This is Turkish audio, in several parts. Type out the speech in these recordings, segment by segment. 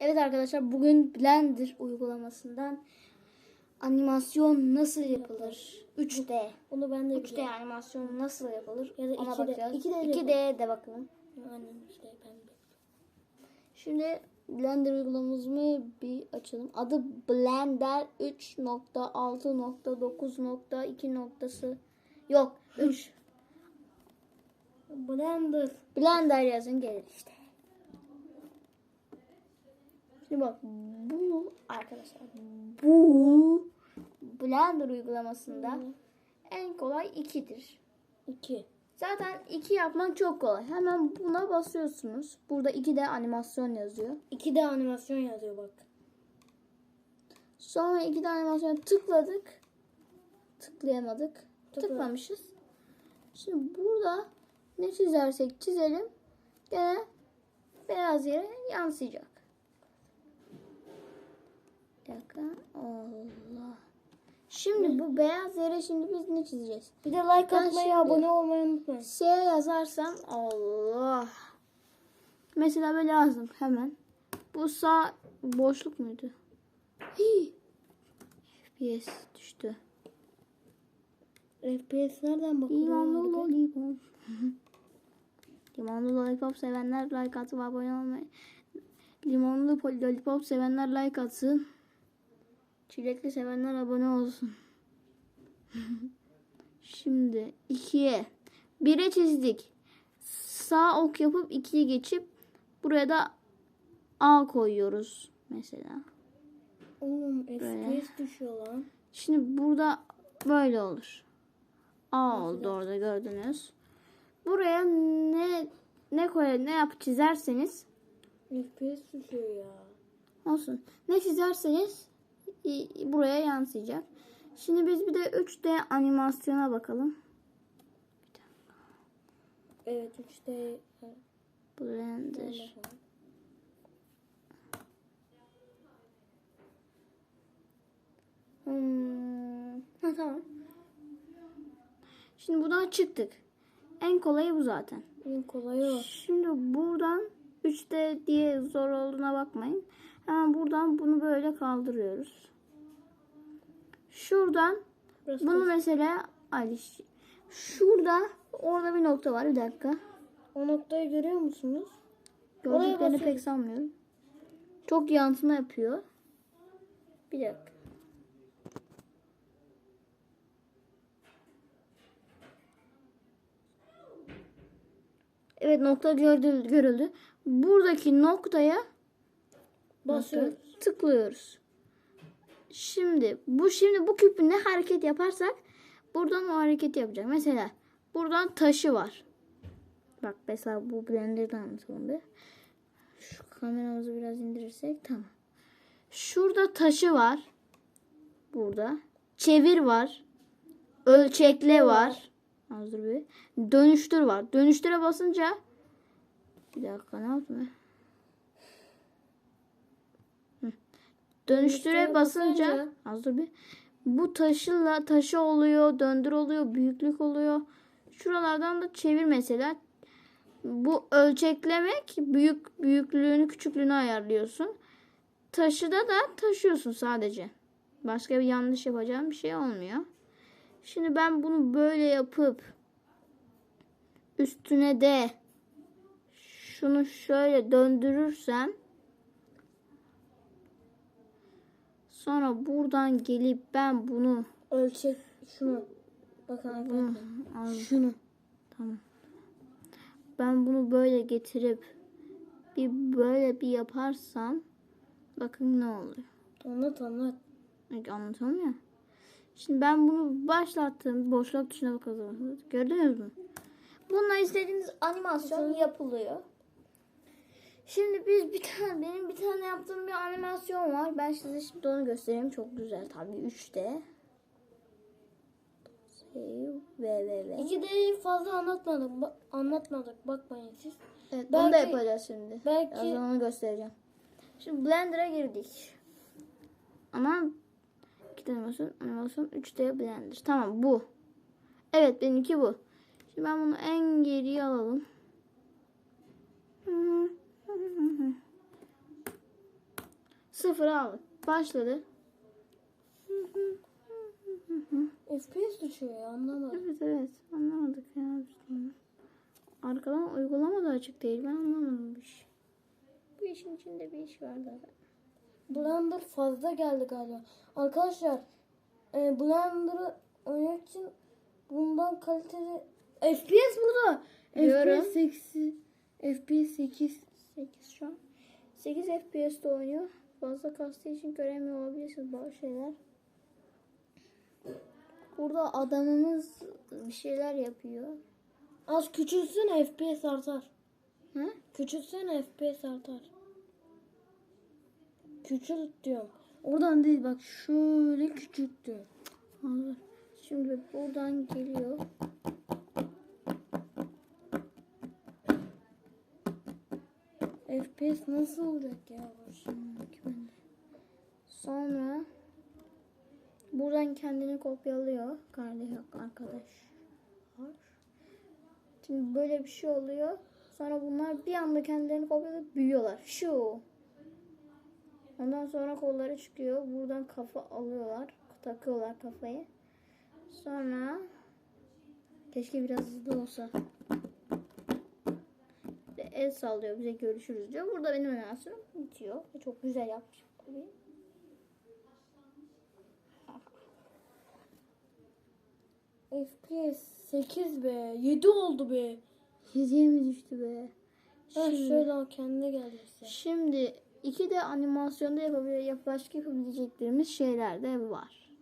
Evet arkadaşlar bugün Blender uygulamasından animasyon nasıl yapılır? 3D. Bunu ben de 3D biliyorum. animasyon nasıl yapılır? Ya da Ona 2D. bakacağız. 2D 2D de bakalım. Aynen işte ben de. Şimdi Blender uygulamamızı bir açalım. Adı Blender 3.6.9.2 noktası yok 3. Blender. Blender yazın gelir işte. Şimdi bak bu arkadaşlar bu Blender uygulamasında en kolay 2'dir. 2. Zaten 2 yapmak çok kolay. Hemen buna basıyorsunuz. Burada 2D animasyon yazıyor. 2 de animasyon yazıyor bak. Sonra 2D animasyon tıkladık. Tıklayamadık. Tıkla. Tıklamışız. Şimdi burada ne çizersek çizelim gene beyaz yere yansıyacak. Bir dakika. Allah. Şimdi bu beyaz yere şimdi biz ne çizeceğiz? Bir de like Ben atmayı, şimdi- abone olmayı unutmayın. S yazarsam Allah. Mesela böyle yazdım hemen. Bu sağ boşluk muydu? Hii. FPS düştü. FPS nereden bakıyor? Limonlu lollipop. Limonlu lollipop sevenler like atıp abone olmayı. Limonlu lollipop sevenler like atsın. Çilekli sevenler abone olsun. Şimdi 2'ye 1'e çizdik. Sağ ok yapıp 2'ye geçip buraya da A koyuyoruz mesela. Oğlum. FPS düşüyor lan. Şimdi burada böyle olur. A oldu orada gördünüz. Buraya ne ne koy ne yap çizerseniz FPS düşüyor ya. olsun. Ne çizerseniz buraya yansıyacak. Şimdi biz bir de 3D animasyona bakalım. Evet 3D. Blender. Hmm. Ha, tamam. Şimdi buradan çıktık. En kolayı bu zaten. En kolayı o. Şimdi buradan 3D diye zor olduğuna bakmayın. Hemen buradan bunu böyle kaldırıyoruz. Şuradan Biraz bunu mesela Ali şurada orada bir nokta var bir dakika. O noktayı görüyor musunuz? Gördüklerini pek sanmıyorum. Çok yansıma yapıyor. Bir dakika. Evet nokta görüldü. Buradaki noktaya Basıyoruz. nokta tıklıyoruz. Şimdi bu şimdi bu küpü ne hareket yaparsak buradan o hareketi yapacak. Mesela buradan taşı var. Bak mesela bu blenderdan anlatalım bir. Şu kameramızı biraz indirirsek tamam. Şurada taşı var. Burada. Çevir var. Ölçekle var. Az dur bir. Dönüştür var. Dönüştüre basınca bir dakika ne yaptım ben? Hı. Dönüştüre basınca az dur bir. Bu taşıyla taşı oluyor, döndür oluyor, büyüklük oluyor. Şuralardan da çevir mesela. Bu ölçeklemek büyük büyüklüğünü küçüklüğünü ayarlıyorsun. Taşıda da taşıyorsun sadece. Başka bir yanlış yapacağım bir şey olmuyor. Şimdi ben bunu böyle yapıp üstüne de şunu şöyle döndürürsem sonra buradan gelip ben bunu Ölçek şunu. Bakın arkadaşlar. Şunu. Tamam. Ben bunu böyle getirip bir böyle bir yaparsam bakın ne oluyor. Anlat anlat. Peki anlatalım ya. Şimdi ben bunu başlattım. Boşluk tuşuna bakalım. Gördünüz mü? Bununla istediğiniz animasyon yapılıyor. Şimdi biz bir tane benim bir tane yaptığım bir animasyon var. Ben size şimdi onu göstereyim. Çok güzel tabii 3D. Save ve ve ve. İki de fazla anlatmadık. Ba- anlatmadık. Bakmayın siz. Evet, Belki- onu da yapacağız şimdi. belki- Birazdan onu göstereceğim. Şimdi Blender'a girdik. Ama iki animasyon, animasyon 3D Blender. Tamam bu. Evet benimki bu. Şimdi ben bunu en geriye alalım. Sıfıra aldık. Başladı. FPS düşüyor ya anlamadım. Evet evet anlamadık ya. Arkadan uygulama da açık değil. Ben anlamadım bu iş. Bu işin içinde bir iş var da. Blender fazla geldi galiba. Arkadaşlar e, Blender'ı oynamak için bundan kaliteli FPS burada. Diyorum. FPS 8. FPS 8. 8 şu an. 8 FPS'te oynuyor. Fazla kastığı için göremiyor olabilirsiniz bazı şeyler. Burada adamımız bir şeyler yapıyor. Az küçülsün FPS artar. Hı? Küçülsene FPS artar. Küçült diyorum. Oradan değil bak şöyle küçült. Hazır. Şimdi buradan geliyor. FPS nasıl olacak ya? Sonra buradan kendini kopyalıyor. Kardeş arkadaş. Şimdi böyle bir şey oluyor. Sonra bunlar bir anda kendilerini kopyalıyor büyüyorlar. Şu. Ondan sonra kolları çıkıyor. Buradan kafa alıyorlar. Takıyorlar kafayı. Sonra keşke biraz hızlı olsa. El sallıyor bize görüşürüz diyor. Burada benim animasyonum bitiyor. Ve Çok güzel yapmışım tabii. FPS 8 be. 7 oldu be. Yüzeye mi düştü be? Ha Şimdi- şöyle al kendine geldi bize. Şimdi iki de animasyonda yapabilir, yap başka yapabileceklerimiz şeyler de var.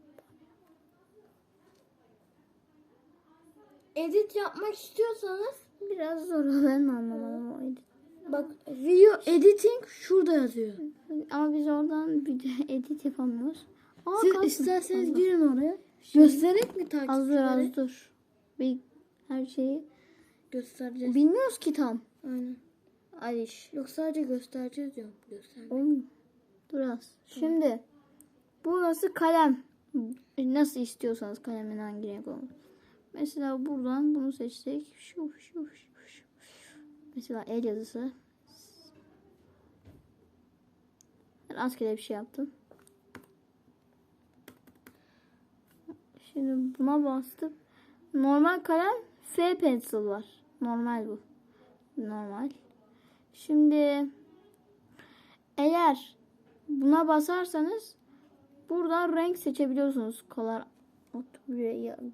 Edit yapmak istiyorsanız Biraz zor ben de anlamadım o edit. Bak video editing şurada yazıyor. Ama biz oradan de edit yapamıyoruz. Aa, Siz kalsın. isterseniz Allah. girin oraya. Göstererek mi Az dur takipçilere? az dur. Bir her şeyi Göstereceğiz. bilmiyoruz ki tam. Aynen. Aliş. Yok sadece göstereceğiz diyorum. Göster. Oğlum, Dur az. Şimdi burası kalem. Nasıl istiyorsanız kalemin hangi renk olsun. Mesela buradan bunu seçsek. Şu, şu, şu, şu. Mesela el yazısı. Ben bir şey yaptım. Şimdi buna bastım. Normal kalem F pencil var. Normal bu. Normal. Şimdi eğer buna basarsanız buradan renk seçebiliyorsunuz. Color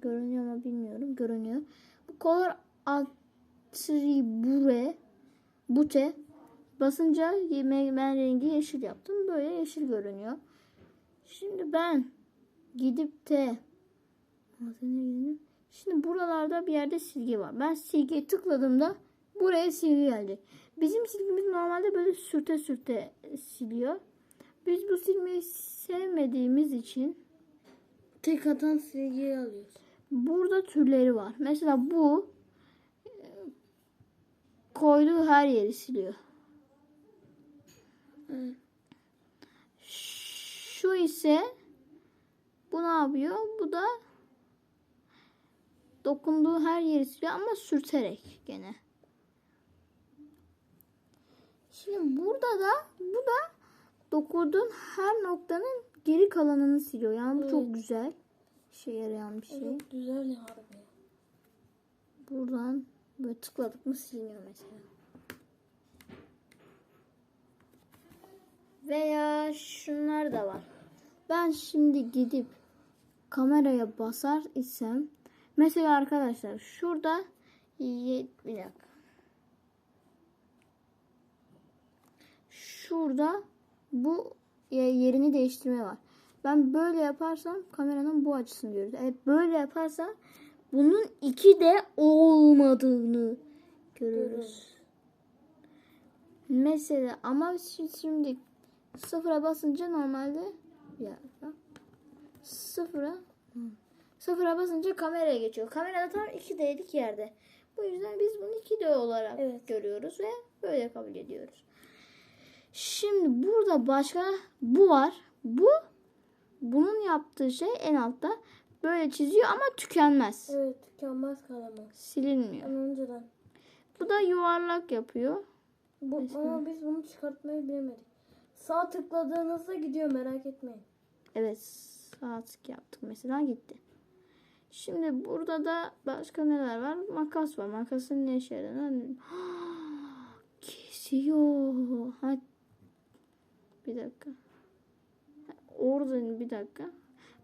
görünüyor mu bilmiyorum. Görünüyor. Bu color attribute bute basınca ben rengi yeşil yaptım. Böyle yeşil görünüyor. Şimdi ben gidip de. Şimdi buralarda bir yerde silgi var. Ben silgiye tıkladığımda buraya silgi geldi. Bizim silgimiz normalde böyle sürte sürte siliyor. Biz bu silmeyi sevmediğimiz için Tek atan silgiyi alıyoruz. burada türleri var. Mesela bu e, koyduğu her yeri siliyor. Şu ise bu ne yapıyor? Bu da dokunduğu her yeri siliyor ama sürterek gene. Şimdi burada da bu da dokunduğun her noktanın geri kalanını siliyor. Yani bu Evet. çok güzel. işe yarayan bir şey. Evet, güzel ya harbi. Buradan böyle tıkladık mı siliniyor mesela. Veya şunlar da var. Ben şimdi gidip kameraya basar isem mesela arkadaşlar şurada bir dakika. Şurada bu ye- yerini değiştirme var. Ben böyle yaparsam kameranın bu açısını görürüz. Evet böyle yaparsam bunun iki de olmadığını görürüz. Mesela ama şi- şimdi sıfıra basınca normalde bir dakika. Sıfıra sıfıra basınca kameraya geçiyor. Kamerada tam 2D'lik yerde. Bu yüzden biz bunu 2D olarak Evet. görüyoruz ve böyle kabul ediyoruz. Şimdi burada başka bu var. Bu bunun yaptığı şey en altta böyle çiziyor ama tükenmez. Evet tükenmez kalemi. Silinmiyor. Ben önceden. Bu da yuvarlak yapıyor. Bu, Mesela. ama biz bunu çıkartmayı bilemedik. Sağ tıkladığınızda gidiyor merak etmeyin. Evet sağ tık yaptık mesela gitti. Şimdi burada da başka neler var? Makas var. Makasın ne işe yaradığını Kesiyor. Ha. Bir dakika. Orada bir dakika.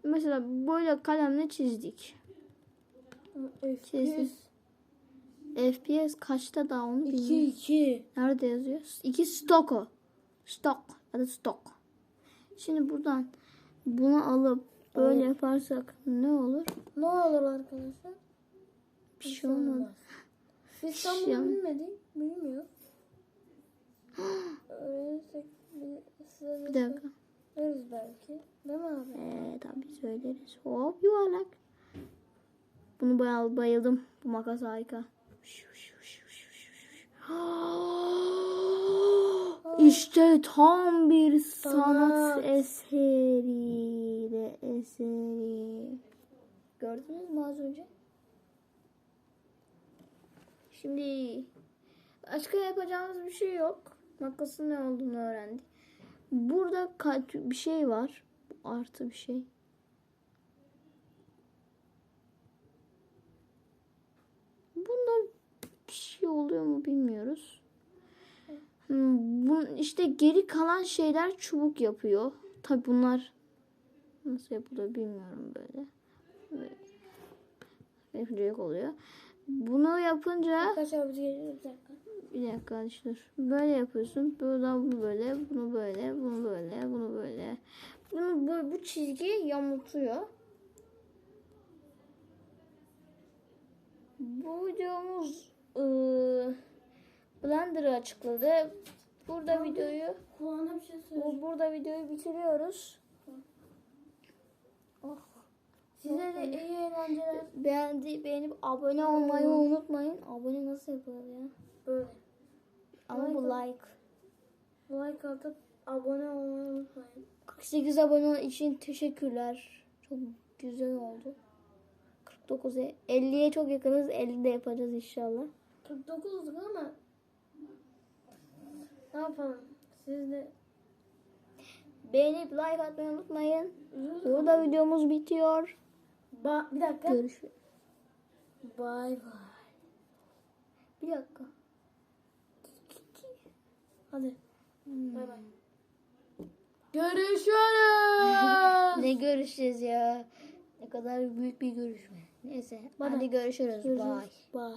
Mesela böyle kalemle çizdik. Kesin. FPS kaçta daha onu 2 bilmiyorum. 2. Nerede yazıyor? İki stok o. Stok. Adı stok. Şimdi buradan bunu alıp böyle Evet. yaparsak ne olur? Ne olur arkadaşlar? Bir şey olmaz. Biz tam Şey bunu olmaz. bilmedik. Bilmiyor. Öğrenirsek bir- size Bir dakika. söyleriz belki. Değil mi abi? Ee, tabii söyleriz. Hop yuvarlak. Bunu bayıldım. Bu makas harika. Şu, şu, şu, şu, şu. İşte tam bir sanat eseri de eseri. Gördünüz mü az önce? Şimdi başka yapacağımız bir şey yok. Makasın ne olduğunu öğrendik. Burada bir şey var. Artı bir şey. Bunda bir şey oluyor mu bilmiyoruz. Hmm, Bunun işte geri kalan şeyler çubuk yapıyor. Tabi bunlar nasıl yapılıyor bilmiyorum böyle. Böyle yapacak oluyor. Bunu yapınca Arkadaşlar bir dakika. bir dakika dur. Böyle yapıyorsun. Buradan bu böyle, bunu böyle, bunu böyle, bunu böyle. Bunu bu, bu çizgi yamultuyor. Bu videomuz ıı, Blender'ı açıkladı. Burada videoyu Kulağına bir şey söyleyeyim. bu, burada videoyu bitiriyoruz. Oh. Size de iyi eğlenceler. Beğendi, beğenip abone olmayı unutmayın. Abone nasıl yapılır ya? Böyle. Ama bu like. Like atıp abone olmayı unutmayın. 48 abone için teşekkürler. Çok güzel oldu. 49'a 50'ye çok yakınız. 50 de yapacağız inşallah. 49'luk ama ne yapalım? Siz de Beğenip like atmayı unutmayın. Burada videomuz bitiyor. ba bir dakika. Görüşürüz. Bay bay. Bir dakika. Hadi. Hmm. Bay bay. Görüşürüz. Ne görüşeceğiz ya? Ne kadar büyük bir görüşme. Neyse. Bana- Hadi görüşürüz. Bye. Bye.